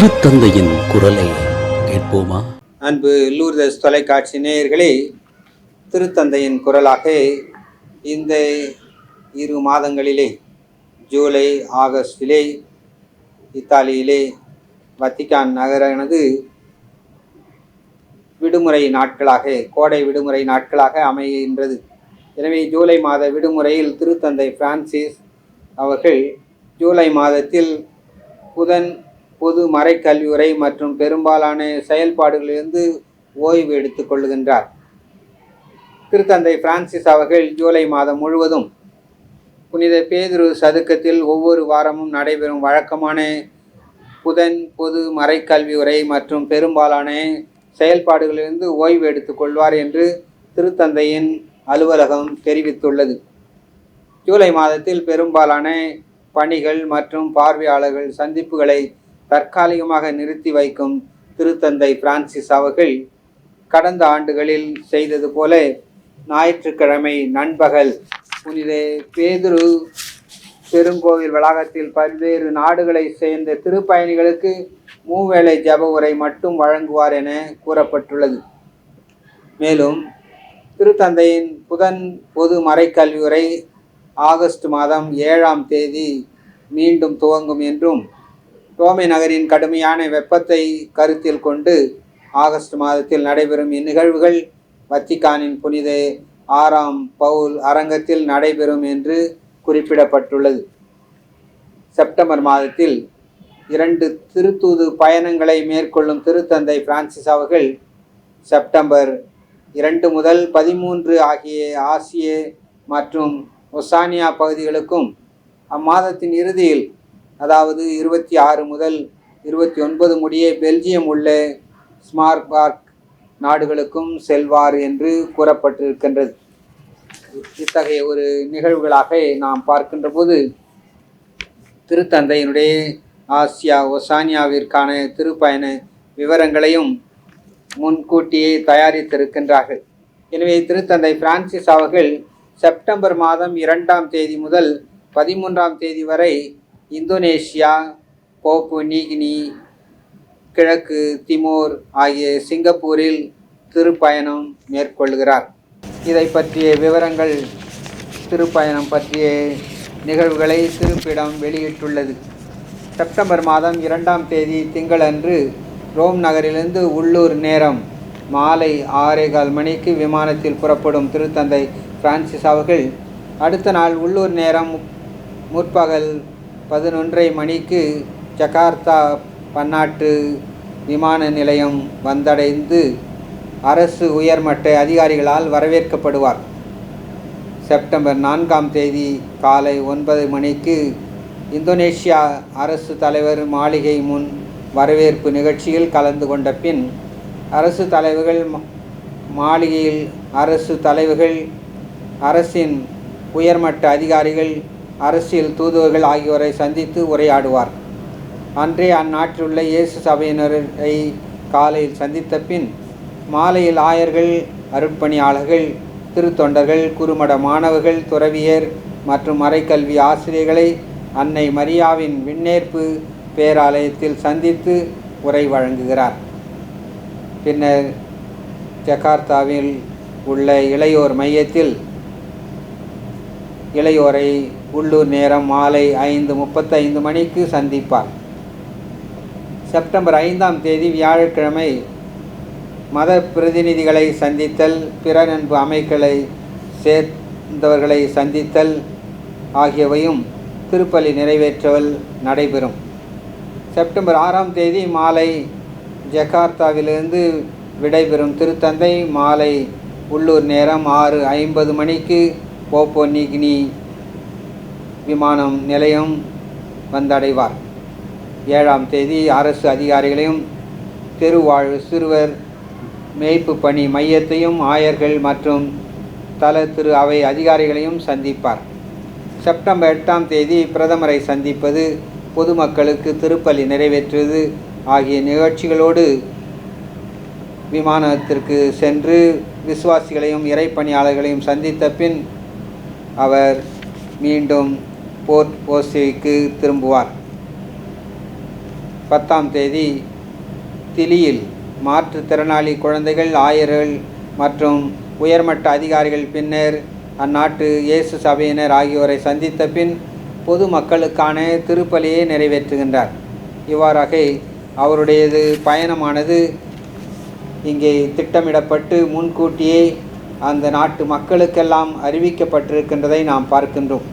திருத்தந்தையின் குரலை கேட்போமா? அன்பு லூர்தஸ் தொலைக்காட்சி நேயர்களே திருத்தந்தையின் குரலாக இந்த இரு மாதங்களிலே ஜூலை ஆகஸ்டிலே இத்தாலியிலே வத்திக்கான் நகரானது விடுமுறை நாட்களாக கோடை விடுமுறை நாட்களாக அமைகின்றது. எனவே ஜூலை மாத விடுமுறையில் திருத்தந்தை பிரான்சிஸ் அவர்கள் ஜூலை மாதத்தில் புதன் பொது மறைக்கல்வியுறை மற்றும் பெரும்பாலான செயல்பாடுகளிலிருந்து ஓய்வு எடுத்துக் கொள்ளுகின்றார். திருத்தந்தை பிரான்சிஸ் அவர்கள் ஜூலை மாதம் முழுவதும் புனித பேதுரு சதுக்கத்தில் ஒவ்வொரு வாரமும் நடைபெறும் வழக்கமான புதன் பொது மறைக்கல்வி உரை மற்றும் பெரும்பாலான செயல்பாடுகளிலிருந்து ஓய்வு எடுத்துக் கொள்வார் என்று திருத்தந்தையின் அலுவலகம் தெரிவித்துள்ளது. ஜூலை மாதத்தில் பெரும்பாலான பணிகள் மற்றும் பார்வையாளர்கள் சந்திப்புகளை தற்காலிகமாக நிறுத்தி வைக்கும் திருத்தந்தை பிரான்சிஸ் அவர்கள் கடந்த ஆண்டுகளில் செய்தது போல ஞாயிற்றுக்கிழமை நண்பகல் புனித பேதுரு பெருங்கோவில் வளாகத்தில் பல்வேறு நாடுகளை சேர்ந்த திருப்பயணிகளுக்கு மூவேளை ஜப உரை மட்டும் வழங்குவார் என கூறப்பட்டுள்ளது. மேலும் திருத்தந்தையின் புதன் பொது மறைக்கல்வி உரை ஆகஸ்ட் மாதம் ஏழாம் தேதி மீண்டும் துவங்கும் என்றும் ரோமை நகரின் கடுமையான வெப்பத்தை கருத்தில் கொண்டு ஆகஸ்ட் மாதத்தில் நடைபெறும் இந்நிகழ்வுகள் வத்திக்கானின் புனித ஆறாம் பவுல் அரங்கத்தில் நடைபெறும் என்று குறிப்பிடப்பட்டுள்ளது. செப்டம்பர் மாதத்தில் இரண்டு திருத்தூது பயணங்களை மேற்கொள்ளும் திருத்தந்தை பிரான்சிஸ் அவர்கள் செப்டம்பர் இரண்டு முதல் பதிமூன்று ஆகிய ஆசிய மற்றும் ஒசானியா பகுதிகளுக்கும் அம்மாதத்தின் இறுதியில் அதாவது இருபத்தி ஆறு முதல் இருபத்தி ஒன்பது முடிய பெல்ஜியம் உள்ள ஸ்மார்பார்க் நாடுகளுக்கும் செல்வார் என்று கூறப்பட்டிருக்கின்றது. இத்தகைய ஒரு நிகழ்வுகளாக நாம் பார்க்கின்ற போது திருத்தந்தையினுடைய ஆசியா ஒசானியாவிற்கான திருப்பயண விவரங்களையும் முன்கூட்டியே தயாரித்திருக்கின்றார்கள். எனவே திருத்தந்தை பிரான்சிஸ் அவர்கள் செப்டம்பர் மாதம் இரண்டாம் தேதி முதல் பதிமூன்றாம் தேதி வரை இந்தோனேஷியா போப்பு நீகினி கிழக்கு திமோர் ஆகிய சிங்கப்பூரில் திருப்பயணம் மேற்கொள்கிறார். இதை பற்றிய விவரங்கள் திருப்பயணம் பற்றிய நிகழ்வுகளை திருப்பிடம் வெளியிட்டுள்ளது. செப்டம்பர் மாதம் இரண்டாம் தேதி திங்களன்று ரோம் நகரிலிருந்து உள்ளூர் நேரம் மாலை ஆறேகால் மணிக்கு விமானத்தில் புறப்படும் திருத்தந்தை பிரான்சிஸ் அவர்கள் அடுத்த நாள் உள்ளூர் நேரம் முற்பகல் பதினொன்றரை மணிக்கு ஜகார்த்தா பன்னாட்டு விமான நிலையம் வந்தடைந்து அரசு உயர்மட்ட அதிகாரிகளால் வரவேற்கப்படுவார். செப்டம்பர் நான்காம் தேதி காலை ஒன்பது மணிக்கு இந்தோனேஷியா அரசு தலைவர் மாளிகை முன் வரவேற்பு நிகழ்ச்சியில் கலந்து கொண்ட பின் அரசு தலைவர்கள் மாளிகையில் அரசு தலைவர்கள் அரசின் உயர்மட்ட அதிகாரிகள் அரசியல் தூதுவர்கள் ஆகியோரை சந்தித்து உரையாடுவார். அன்றே அந்நாட்டிலுள்ள இயேசு சபையினரை காலையில் சந்தித்த பின் மாலையில் ஆயர்கள் அருட்பணியாளர்கள் திருத்தொண்டர்கள் குறுமட மாணவர்கள் துறவியர் மற்றும் மறைக்கல்வி ஆசிரியர்களை அன்னை மரியாவின் விண்ணேற்பு பேராலயத்தில் சந்தித்து உரை வழங்குகிறார். பின்னர் ஜகார்த்தாவில் உள்ள இளையோர் மையத்தில் இளையோரை உள்ளூர் நேரம் மாலை ஐந்து முப்பத்தைந்து மணிக்கு சந்திப்பார். செப்டம்பர் ஐந்தாம் தேதி வியாழக்கிழமை மத பிரதிநிதிகளை சந்தித்தல் பிற நண்பு சேர்ந்தவர்களை சந்தித்தல் ஆகியவையும் திருப்பலி நிறைவேற்றல் நடைபெறும். செப்டம்பர் ஆறாம் தேதி மாலை ஜகார்த்தாவிலிருந்து விடைபெறும் திருத்தந்தை மாலை உள்ளூர் நேரம் ஆறு ஐம்பது மணிக்கு போப்போ நிக்னி விமானம் நிலையம் வந்தடைவார். ஏழாம் தேதி அரசு அதிகாரிகளையும் தெருவாழ் சிறுவர் மேய்ப்பு பணி மையத்தையும் ஆயர்கள் மற்றும் தல திரு அவை அதிகாரிகளையும் சந்திப்பார். செப்டம்பர் எட்டாம் தேதி பிரதமரை சந்திப்பது பொதுமக்களுக்கு திருப்பலி நிறைவேற்றுவது ஆகிய நிகழ்ச்சிகளோடு விமானத்திற்கு சென்று விசுவாசிகளையும் இறைப்பணியாளர்களையும் சந்தித்த பின் அவர் மீண்டும் போர்ட் போஸ்டிற்கு திரும்புவார். பத்தாம் தேதி திலியில் மாற்றுத்திறனாளி குழந்தைகள் ஆயர்கள் மற்றும் உயர்மட்ட அதிகாரிகள் பின்னர் அந்நாட்டு இயேசு சபையினர் ஆகியோரை சந்தித்த பின் பொது மக்களுக்கான திருப்பலியை நிறைவேற்றுகின்றார். இவ்வாறாக அவருடையது பயணமானது இங்கே திட்டமிடப்பட்டு முன்கூட்டியே அந்த நாட்டு மக்களுக்கெல்லாம் அறிவிக்கப்பட்டிருக்கின்றதை நாம் பார்க்கின்றோம்.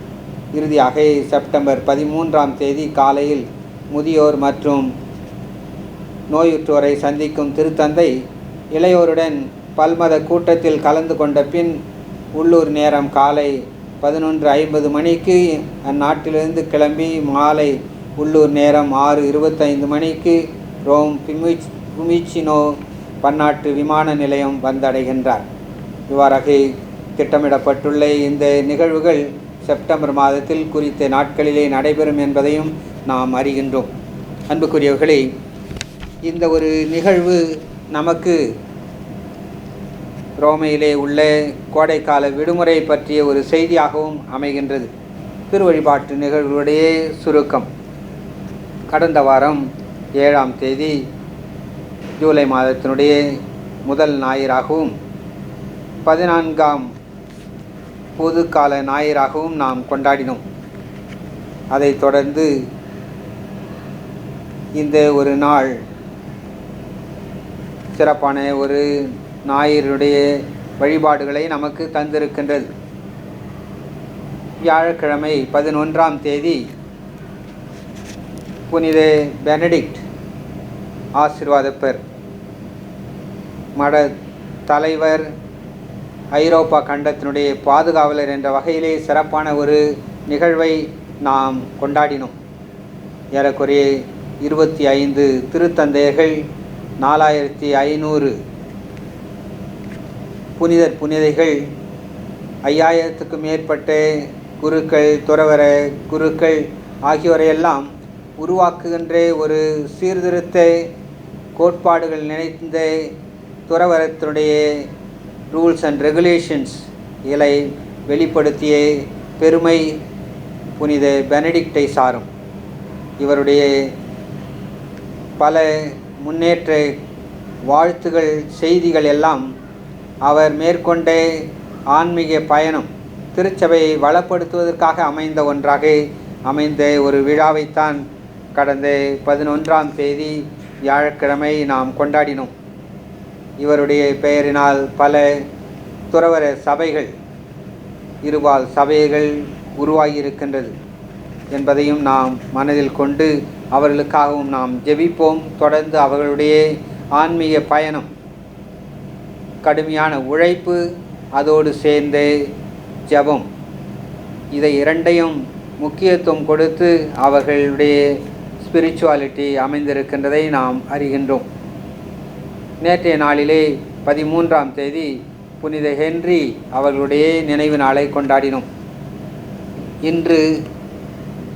இறுதியாக செப்டம்பர் பதிமூன்றாம் தேதி காலையில் முதியோர் மற்றும் நோயுற்றோரை சந்திக்கும் திருத்தந்தை இளையோருடன் பல்மத கூட்டத்தில் கலந்து கொண்ட பின் உள்ளூர் நேரம் காலை பதினொன்று ஐம்பது மணிக்கு அந்நாட்டிலிருந்து கிளம்பி மாலை உள்ளூர் நேரம் ஆறு இருபத்தைந்து மணிக்கு ரோம் பிமிச் புமிச்சினோ பன்னாட்டு விமான நிலையம் வந்தடைகின்றார். இவ்வாறாக திட்டமிடப்பட்டுள்ள இந்த நிகழ்வுகள் செப்டம்பர் மாதத்தில் குறித்த நாட்களிலே நடைபெறும் என்பதையும் நாம் அறிகின்றோம். அன்புக்குரியவர்களே இந்த ஒரு நிகழ்வு நமக்கு ரோமையிலே உள்ள கோடைக்கால விடுமுறை பற்றிய ஒரு செய்தியாகவும் அமைகின்றது. திருவழிபாட்டு நிகழ்வுடைய சுருக்கம். கடந்த வாரம் ஏழாம் தேதி ஜூலை மாதத்தினுடைய முதல் ஞாயிறாகவும் பதினான்காம் பொதுக்கால ஞாயிறாகவும் நாம் கொண்டாடினோம். அதைத் தொடர்ந்து இந்த ஒரு நாள் சிறப்பான ஒரு ஞாயிறுடைய வழிபாடுகளை நமக்கு தந்திருக்கின்றது. வியாழக்கிழமை பதினொன்றாம் தேதி புனித பெனடிக்ட் ஆசிர்வாதப்பர். மட தலைவர் ஐரோப்பா கண்டத்தினுடைய பாதுகாவலர் என்ற வகையிலே சிறப்பான ஒரு நிகழ்வை நாம் கொண்டாடினோம். ஏறக்குறைய இருபத்தி ஐந்து திருத்தந்தையர்கள் நாலாயிரத்தி ஐநூறு புனிதர் புனிதைகள் ஐயாயிரத்துக்கும் மேற்பட்ட குருக்கள் துறவர குருக்கள் ஆகியோரையெல்லாம் உருவாக்குகின்ற ஒரு சீர்திருத்த கோட்பாடுகள் நினைந்த துறவரத்தினுடைய ரூல்ஸ் அண்ட் ரெகுலேஷன்ஸ் இலை வெளிப்படுத்திய பெருமை புனித பெனடிக்டை சாரும். இவருடைய பல முன்னேற்ற வாழ்த்துகள் செய்திகள் எல்லாம் அவர் மேற்கொண்ட ஆன்மீக பயணம் திருச்சபையை வளப்படுத்துவதற்காக அமைந்த ஒன்றாக அமைந்த ஒரு விழாவைத்தான் கடந்த பதினொன்றாம் தேதி வியாழக்கிழமை நாம் கொண்டாடினோம். இவருடைய பெயரினால் பல துறவர சபைகள் இருபால் சபைகள் உருவாகியிருக்கின்றது என்பதையும் நாம் மனதில் கொண்டு அவர்களுக்காகவும் நாம் ஜெபிப்போம். தொடர்ந்து அவர்களுடைய ஆன்மீக பயணம் கடுமையான உழைப்பு அதோடு சேர்ந்து ஜெபம். இதை இரண்டையும் முக்கியத்துவம் கொடுத்து அவர்களுடைய ஸ்பிரிச்சுவாலிட்டி அமைந்திருக்கின்றதை நாம் அறிகின்றோம். நேற்றைய நாளிலே பதிமூன்றாம் தேதி புனித ஹென்றி அவர்களுடைய நினைவு நாளை கொண்டாடினோம். இன்று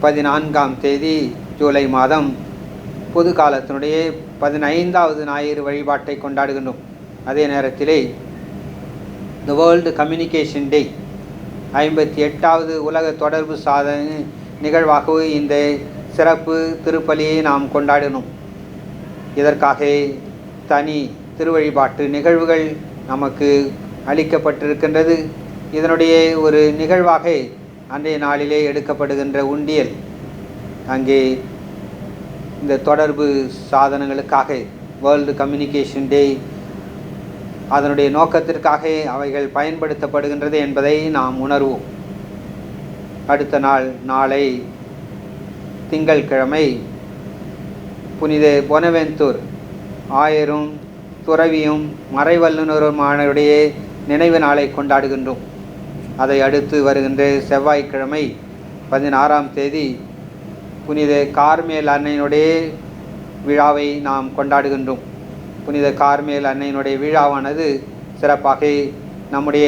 பதினான்காம் தேதி ஜூலை மாதம் பொது காலத்தினுடைய பதினைந்தாவது ஞாயிறு வழிபாட்டை கொண்டாடுகின்றோம். அதே நேரத்திலே த வேர்ல்டு கம்யூனிகேஷன் டே ஐம்பத்தி எட்டாவது உலக தொடர்பு சாதனை நிகழ்வாகவே இந்த சிறப்பு திருப்பலியை நாம் கொண்டாடினோம். இதற்காக தனி திருவழிபாட்டு நிகழ்வுகள் நமக்கு அளிக்கப்பட்டிருக்கின்றது. இதனுடைய ஒரு நிகழ்வாக அன்றைய நாளிலே எடுக்கப்படுகின்ற உண்டியல். அங்கே இந்த தொடர்பு சாதனங்களுக்காக வேர்ல்டு கம்யூனிகேஷன் டே அதனுடைய நோக்கத்திற்காக அவைகள் பயன்படுத்தப்படுகின்றது என்பதை நாம் உணர்வோம். அடுத்த நாள் நாளை திங்கள்கிழமை புனித பொனவெந்தூர் ஆயரும் துறவியும் மறைவல்லுநருமானருடைய நினைவு நாளை கொண்டாடுகின்றோம். அதை அடுத்து வருகின்ற செவ்வாய்க்கிழமை பதினாறாம் தேதி புனித கார்மேல் அன்னையினுடைய விழாவை நாம் கொண்டாடுகின்றோம். புனித கார்மேல் அன்னையினுடைய விழாவானது சிறப்பாக நம்முடைய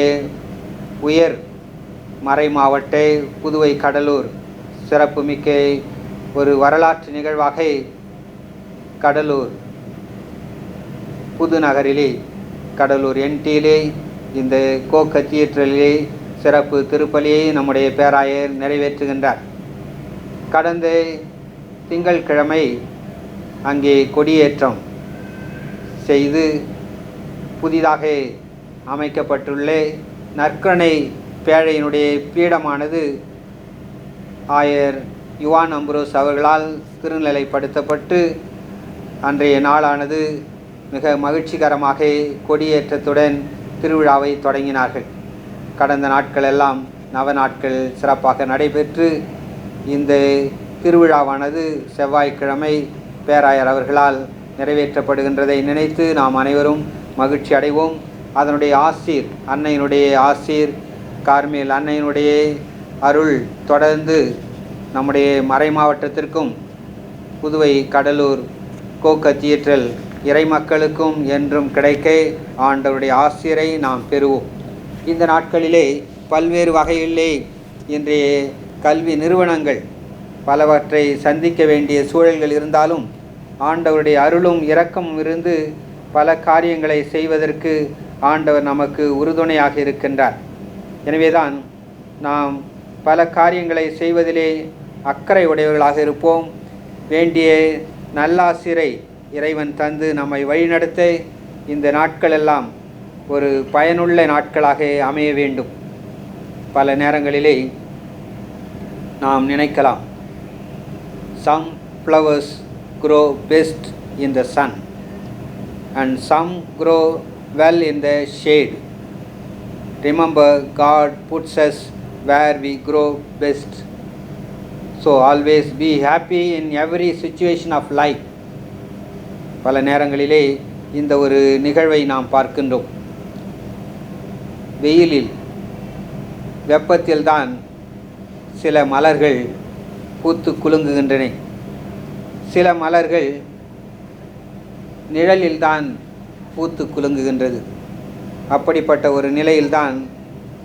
உயர் மறை மாவட்ட புதுவை கடலூர் சிறப்புமிக்க ஒரு வரலாற்று நிகழ்வாக கடலூர் புது நகரிலே கடலூர் என்டியிலே இந்த கோ தியேட்டரிலே சிறப்பு திருப்பலியை நம்முடைய பேராயர் நிறைவேற்றுகின்றார். கடந்த திங்கட்கிழமை அங்கே கொடியேற்றம் செய்து புதிதாக அமைக்கப்பட்டுள்ள நற்கரணை பேழையினுடைய பீடமானது ஆயர் யுவான் அம்புரோஸ் அவர்களால் திருநிலைப்படுத்தப்பட்டு அன்றைய நாளானது மிக மகிழ்ச்சிகரமாக கொடியேற்றத்துடன் திருவிழாவை தொடங்கினார்கள். கடந்த நாட்களெல்லாம் நவ நாட்கள் சிறப்பாக நடைபெற்று இந்த திருவிழாவானது செவ்வாய்க்கிழமை பேராயர் அவர்களால் நிறைவேற்றப்படுகின்றதை நினைத்து நாம் அனைவரும் மகிழ்ச்சி அடைவோம். அதனுடைய ஆசீர் அன்னையினுடைய ஆசீர் கார்மேல் அன்னையினுடைய அருள் தொடர்ந்து நம்முடைய மறை மாவட்டத்திற்கும் புதுவை கடலூர் கோக்க தியேற்றல் இறை மக்களுக்கும் என்றும் கிடைக்க ஆண்டவருடைய ஆசிரியரை நாம் பெறுவோம். இந்த நாட்களிலே பல்வேறு வகையிலே இன்றைய கல்வி நிறுவனங்கள் பலவற்றை சந்திக்க வேண்டிய சூழல்கள் இருந்தாலும் ஆண்டவருடைய அருளும் இரக்கமும் இருந்து பல காரியங்களை செய்வதற்கு ஆண்டவர் நமக்கு உறுதுணையாக இருக்கின்றார். எனவேதான் நாம் பல காரியங்களை செய்வதிலே அக்கறை உடையவர்களாக இருப்போம். வேண்டிய நல்லாசிரை இறைவன் தந்து நம்மை வழிநடத்த இந்த நாட்களெல்லாம் ஒரு பயனுள்ள நாட்களாக அமைய வேண்டும் பல நேரங்களிலே நாம் நினைக்கலாம் some flowers grow best in the sun and some grow well in the shade remember God puts us where we grow best so always be happy in every situation of life பல நேரங்களிலே இந்த ஒரு நிகழ்வை நாம் பார்க்கின்றோம். வெயிலில் வெப்பத்தில்தான் சில மலர்கள் பூத்து குலுங்குகின்றன. சில மலர்கள் நிழலில்தான் பூத்து குலுங்குகின்றது. அப்படிப்பட்ட ஒரு நிலையில்தான்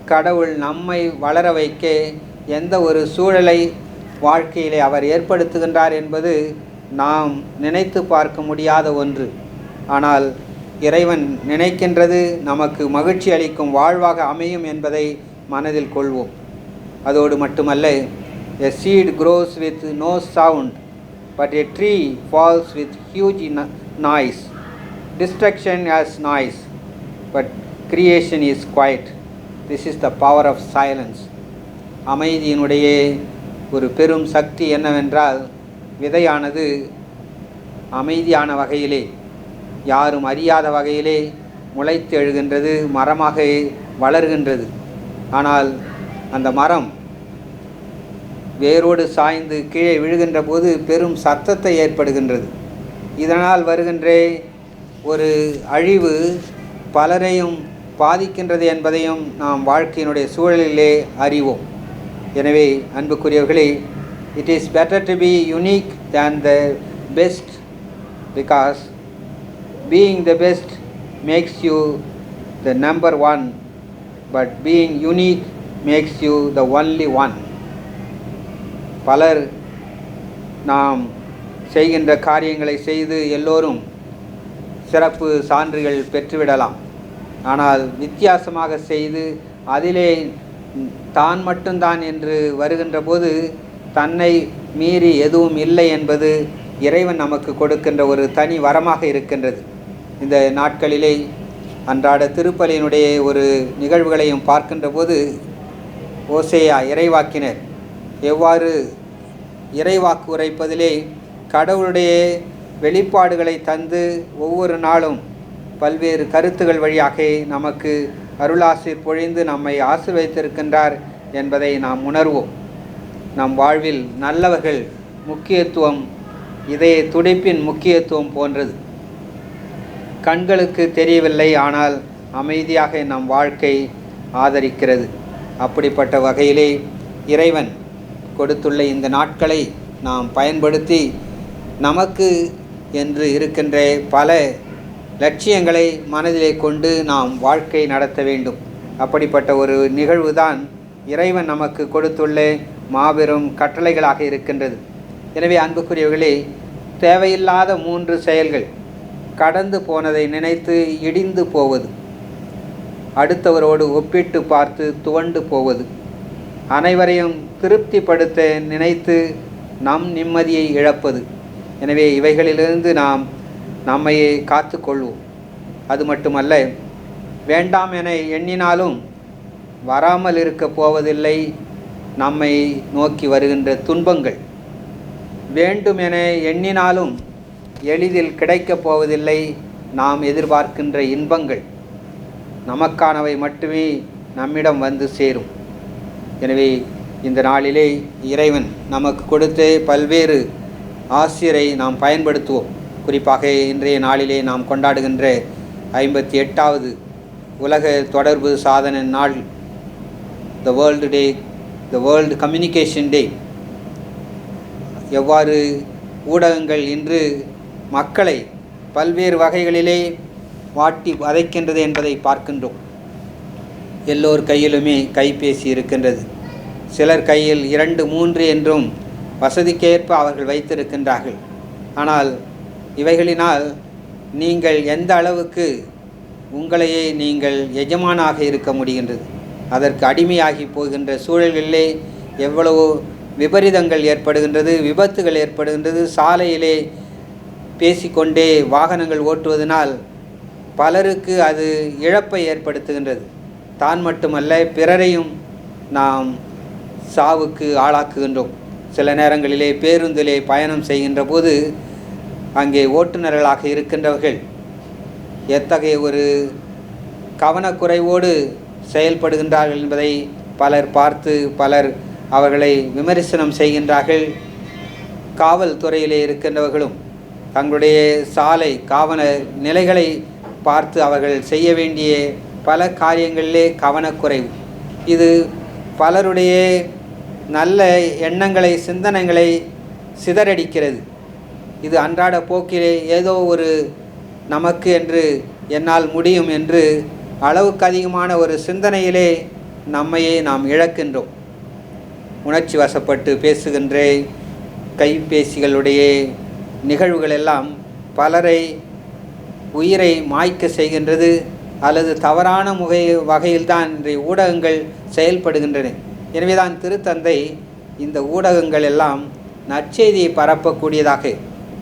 கடவுள் நம்மை வளர வைக்க எந்த ஒரு சூழலை வாழ்க்கையிலே அவர் ஏற்படுத்துகின்றார் என்பது நாம் நினைத்து பார்க்க முடியாத ஒன்று ஆனால் இறைவன் நினைக்கின்றது நமக்கு மகிழ்ச்சி அளிக்கும் வாழ்வாக அமையும் என்பதை மனதில் கொள்வோம் அதோடு மட்டுமல்ல a seed grows with no sound but a tree falls with huge noise destruction as noise but creation is quiet this is the power of silence அமைதியினுடைய ஒரு பெரும் சக்தி என்னவென்றால் விதையானது அமைதியான வகையிலே யாரும் அறியாத வகையிலே முளைத்து எழுகின்றது மரமாக வளர்கின்றது. ஆனால் அந்த மரம் வேரோடு சாய்ந்து கீழே விழுகின்ற போது பெரும் சத்தத்தை ஏற்படுகின்றது. இதனால் வருகின்ற ஒரு அழிவு பலரையும் பாதிக்கின்றது என்பதையும் நாம் வாழ்க்கையினுடைய சூழலிலே அறிவோம். எனவே அன்புக்குரியவர்களே it is better to be unique than the best because being the best makes you the number one but being unique makes you the only one பலர் நாம் செய்கின்ற காரியங்களை செய்து எல்லோரும் சிறப்பு சான்றுகள் பெற்றுவிடலாம். ஆனால் வித்தியாசமாக செய்து அதிலே தான் மட்டும்தான் என்று வருகின்ற போது தன்னை மீறி எதுவும் இல்லை என்பது இறைவன் நமக்கு கொடுக்கின்ற ஒரு தனி வரமாக இருக்கின்றது. இந்த நாட்களிலே அன்றாட திருப்பலியினுடைய ஒரு நிகழ்வுகளையும் பார்க்கின்ற போது ஓசேயா இறைவாக்கினர் எவ்வாறு இறைவாக்கு உரைப்பதிலே கடவுளுடைய வெளிப்பாடுகளை தந்து ஒவ்வொரு நாளும் பல்வேறு கருத்துகள் வழியாக நமக்கு அருளாசிர் பொழிந்து நம்மை ஆசிர்வதித்திருக்கின்றார் என்பதை நாம் உணர்வோம். நம் வாழ்வில் நல்லவர்கள் முக்கியத்துவம் இதய துடிப்பின் முக்கியத்துவம் போன்றது. கண்களுக்கு தெரியவில்லை ஆனால் அமைதியாக நம் வாழ்க்கை ஆதரிக்கிறது. அப்படிப்பட்ட வகையிலே இறைவன் கொடுத்துள்ள இந்த நாட்களை நாம் பயன்படுத்தி நமக்கு என்று இருக்கின்ற பல லட்சியங்களை மனதிலே கொண்டு நாம் வாழ்க்கை நடத்த வேண்டும். அப்படிப்பட்ட ஒரு நிகழ்வுதான் இறைவன் நமக்கு கொடுத்துள்ள மாபெரும் கட்டளைகளாக இருக்கின்றது. எனவே அன்புக்குரியவர்களே தேவையில்லாத மூன்று செயல்கள் கடந்து போனதை நினைத்து இடிந்து போவது அடுத்தவரோடு ஒப்பிட்டு பார்த்து துவண்டு போவது அனைவரையும் திருப்திப்படுத்த நினைத்து நம் நிம்மதியை இழப்பது. எனவே இவைகளிலிருந்து நாம் நம்மையே காத்து கொள்வோம் அது மட்டுமல்ல வேண்டாம் என எண்ணினாலும் வராமல் இருக்க போவதில்லை. நம்மை நோக்கி வருகின்ற துன்பங்கள். வேண்டுமென எண்ணினாலும் எளிதில் கிடைக்கப் போவதில்லை நாம் எதிர்பார்க்கின்ற இன்பங்கள். நமக்கானவை மட்டுமே நம்மிடம் வந்து சேரும். எனவே இந்த நாளிலே இறைவன் நமக்கு கொடுத்த பல்வேறு ஆசிரியரை நாம் பயன்படுத்துவோம். குறிப்பாக இன்றைய நாளிலே நாம் கொண்டாடுகின்ற ஐம்பத்தி எட்டாவது உலக தொடர்பு சாதன நாள் the world day the world communication day எவ்வாறு ஊடகங்கள் இன்று மக்களை பல்வேறு வகைகளிலே வாட்டி வதைக்கின்றது என்பதை பார்க்கின்றோம். எல்லோர் கையிலுமே கைபேசி இருக்கின்றது. சிலர் கையில் இரண்டு மூன்று என்றும் வசதிக்கேற்ப அவர்கள் வைத்திருக்கின்றார்கள். ஆனால் இவைகளினால் நீங்கள் எந்த அளவுக்கு உங்களையே நீங்கள் எஜமானாக இருக்க முடிகின்றது? அதற்கு அடிமையாகி போகின்ற சூழல்களிலே எவ்வளவோ விபரீதங்கள் ஏற்படுகின்றது விபத்துகள் ஏற்படுகின்றது. சாலையிலே பேசிக்கொண்டே வாகனங்கள் ஓட்டுவதனால் பலருக்கு அது இழப்பை ஏற்படுத்துகின்றது. தான் மட்டுமல்ல பிறரையும் நாம் சாவுக்கு ஆளாக்குகின்றோம். சில நேரங்களிலே பேருந்திலே பயணம் செய்கின்ற போது அங்கே ஓட்டுநர்களாக இருக்கின்றவர்கள். எத்தகைய ஒரு கவனக்குறைவோடு செயல்படுகின்றார்கள் என்பதை பலர் பார்த்து பலர் அவர்களை விமர்சனம் செய்கின்றார்கள். காவல்துறையிலே இருக்கின்றவர்களும் தங்களுடைய சாலை காவல நிலைகளை பார்த்து அவர்கள் செய்ய வேண்டிய பல காரியங்களிலே கவனக்குறைவு. இது பலருடைய நல்ல எண்ணங்களை சிந்தனைகளை சிதறடிக்கிறது. இது அன்றாட போக்கிலே ஏதோ ஒரு நமக்கு என்று என்னால் முடியும் என்று அளவுக்கு அதிகமான ஒரு சிந்தனையிலே நம்மையே நாம் இழக்கின்றோம். உணர்ச்சி வசப்பட்டு பேசுகின்ற கைபேசிகளுடைய நிகழ்வுகள் எல்லாம் பலரை உயிரை மாய்க்க செய்கின்றது அல்லது தவறான முகை வகையில்தான் இன்றைய ஊடகங்கள் செயல்படுகின்றன. எனவேதான் திருத்தந்தை இந்த ஊடகங்கள் எல்லாம் நற்செய்தியை பரப்பக்கூடியதாக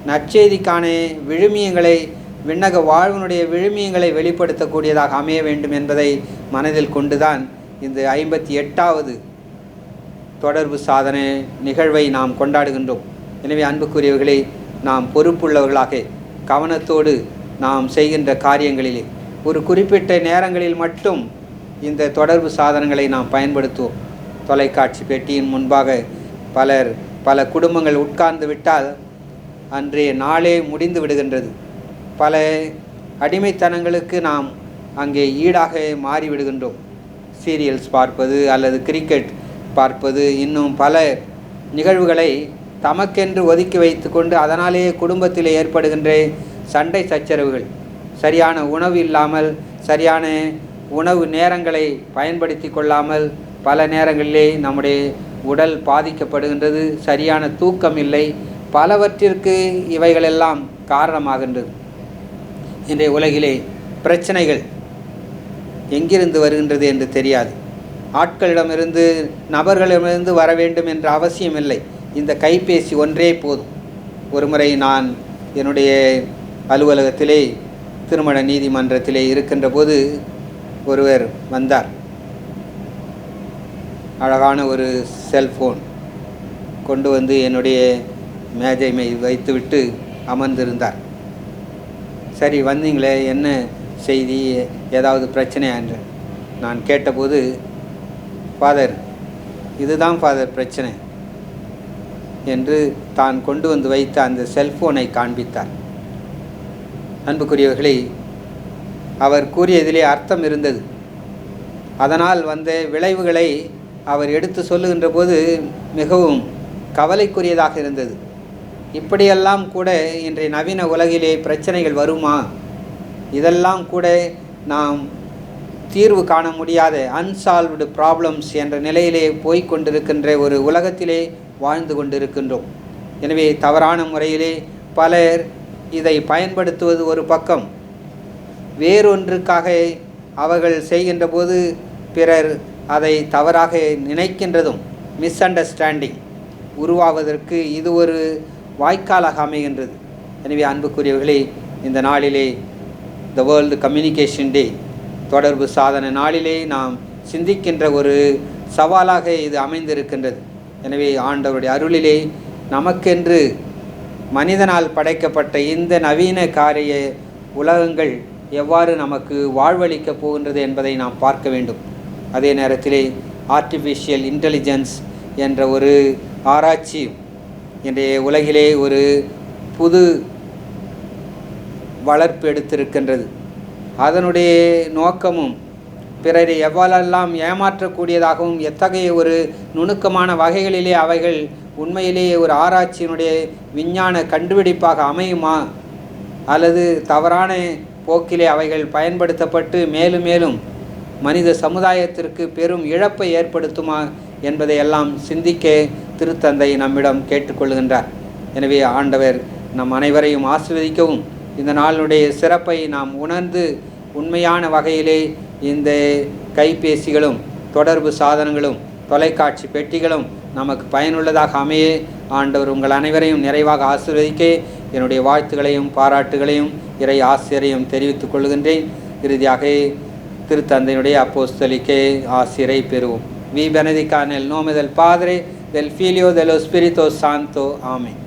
நற்செய்திக்கான விழுமியங்களை விண்ணக வாழ்வினுடைய விழுமியங்களை வெளிப்படுத்தக்கூடியதாக அமைய வேண்டும் என்பதை மனதில் கொண்டுதான் இந்த ஐம்பத்தி எட்டாவது தொடர்பு சாதனை நிகழ்வை நாம் கொண்டாடுகின்றோம். எனவே அன்புக்குரியவர்களே நாம் பொறுப்புள்ளவர்களாக கவனத்தோடு நாம் செய்கின்ற காரியங்களிலே ஒரு குறிப்பிட்ட நேரங்களில் மட்டும் இந்த தொடர்பு சாதனங்களை நாம் பயன்படுத்துவோம். தொலைக்காட்சி பெட்டியின் முன்பாக பலர் பல குடும்பங்கள் உட்கார்ந்து விட்டால் அன்றைய நாளே முடிந்து விடுகின்றது. பல அடிமைத்தனங்களுக்கு நாம் அங்கே ஈடாக மாறிவிடுகின்றோம். சீரியல்ஸ் பார்ப்பது அல்லது கிரிக்கெட் பார்ப்பது இன்னும் பல நிகழ்வுகளை தமக்கென்று ஒதுக்கி வைத்துக்கொண்டு அதனாலேயே குடும்பத்தில் ஏற்படுகின்ற சண்டை சச்சரவுகள் சரியான உணவு இல்லாமல் சரியான உணவு நேரங்களை பயன்படுத்தி கொள்ளாமல் பல நேரங்களிலே நம்முடைய உடல் பாதிக்கப்படுகின்றது சரியான தூக்கம் இல்லை பலவற்றிற்கு இவைகளெல்லாம் காரணமாகின்றது. இன்றைய உலகிலே பிரச்சனைகள் எங்கிருந்து வருகின்றது என்று தெரியாது. ஆட்களிடமிருந்து நபர்களிடமிருந்து வர வேண்டும் என்ற அவசியமில்லை. இந்த கைபேசி ஒன்றே போதும். ஒருமுறை நான் என்னுடைய அலுவலகத்திலே திருமண நீதிமன்றத்திலே இருக்கின்ற போது ஒருவர் வந்தார். அழகான ஒரு செல்ஃபோன் கொண்டு வந்து என்னுடைய மேஜை வைத்துவிட்டு அமர்ந்திருந்தார். சரி வந்தீங்களே என்ன செய்தி? ஏதாவது பிரச்சனையா என்று நான் கேட்டபோது ஃபாதர் இதுதான் ஃபாதர் பிரச்சனை என்று தான் கொண்டு வந்து வைத்த அந்த செல்ஃபோனை காண்பித்தார். அன்புக்குரியவர்களே அவர் கூறியதிலே அர்த்தம் இருந்தது. அதனால் வந்த விளைவுகளை அவர் எடுத்து சொல்லுகின்ற போது மிகவும் கவலைக்குரியதாக இருந்தது. இப்படியெல்லாம் கூட இன்றைய நவீன உலகிலே பிரச்சனைகள் வருமா? இதெல்லாம் கூட நாம் தீர்வு காண முடியாத அன்சால்வ்டு ப்ராப்ளம்ஸ் என்ற நிலையிலே போய்க் கொண்டிருக்கின்ற ஒரு உலகத்திலே வாழ்ந்து கொண்டிருக்கின்றோம். எனவே தவறான முறையிலே பலர் இதை பயன்படுத்துவது ஒரு பக்கம். வேறொன்றுக்காக அவர்கள் செய்கின்ற போது பிறர் அதை தவறாக நினைக்கின்றதும் மிஸ் அண்டர்ஸ்டாண்டிங் உருவாவதற்கு இது ஒரு வாய்க்காலாக அமைகின்றது. எனவே அன்புக்குரியவர்களே இந்த நாளிலே த வேர்ல்டு கம்யூனிகேஷன் டே தொடர்பு சாதன நாளிலே நாம் சிந்திக்கின்ற ஒரு சவாலாக இது அமைந்திருக்கின்றது. எனவே ஆண்டவருடைய அருளிலே நமக்கென்று மனிதனால் படைக்கப்பட்ட இந்த நவீன காரிய உலகங்கள் எவ்வாறு நமக்கு வாழ்வளிக்கப் போகின்றது என்பதை நாம் பார்க்க வேண்டும். அதே நேரத்திலே ஆர்டிஃபிஷியல் இன்டெலிஜென்ஸ் என்ற ஒரு ஆராய்ச்சி இன்றைய உலகிலே ஒரு புது வளர்ப்பு எடுத்திருக்கின்றது. அதனுடைய நோக்கமும் பிறரை எவ்வாறெல்லாம் ஏமாற்றக்கூடியதாகவும் எத்தகைய ஒரு நுணுக்கமான வகைகளிலே அவைகள் உண்மையிலேயே ஒரு ஆராய்ச்சியினுடைய விஞ்ஞான கண்டுபிடிப்பாக அமையுமா? அல்லது தவறான போக்கிலே அவைகள் பயன்படுத்தப்பட்டு மேலும் மேலும் மனித சமுதாயத்திற்கு பெரும் இழப்பை ஏற்படுத்துமா என்பதையெல்லாம் சிந்திக்க திருத்தந்தை நம்மிடம் கேட்டுக்கொள்கின்றார் எனவே ஆண்டவர் நம் அனைவரையும் ஆசிர்வதிக்கவும். இந்த நாளினுடைய சிறப்பை நாம் உணர்ந்து உண்மையான வகையிலே இந்த கைபேசிகளும் தொடர்பு சாதனங்களும் தொலைக்காட்சி பெட்டிகளும் நமக்கு பயனுள்ளதாக அமைய. ஆண்டவர் உங்கள் அனைவரையும் நிறைவாக ஆசிர்வதிக்க. என்னுடைய வாழ்த்துகளையும் பாராட்டுகளையும் இறை ஆசிரியரையும் தெரிவித்துக் கொள்கின்றேன். இறுதியாக திருத்தந்தையினுடைய அப்போஸ்தலிக்கே ஆசிரியரை பெறுவோம். வி. பெனதிக்கானல் நோமிதல் நோமே del Filio, de lo Espíritu Santo. Amén.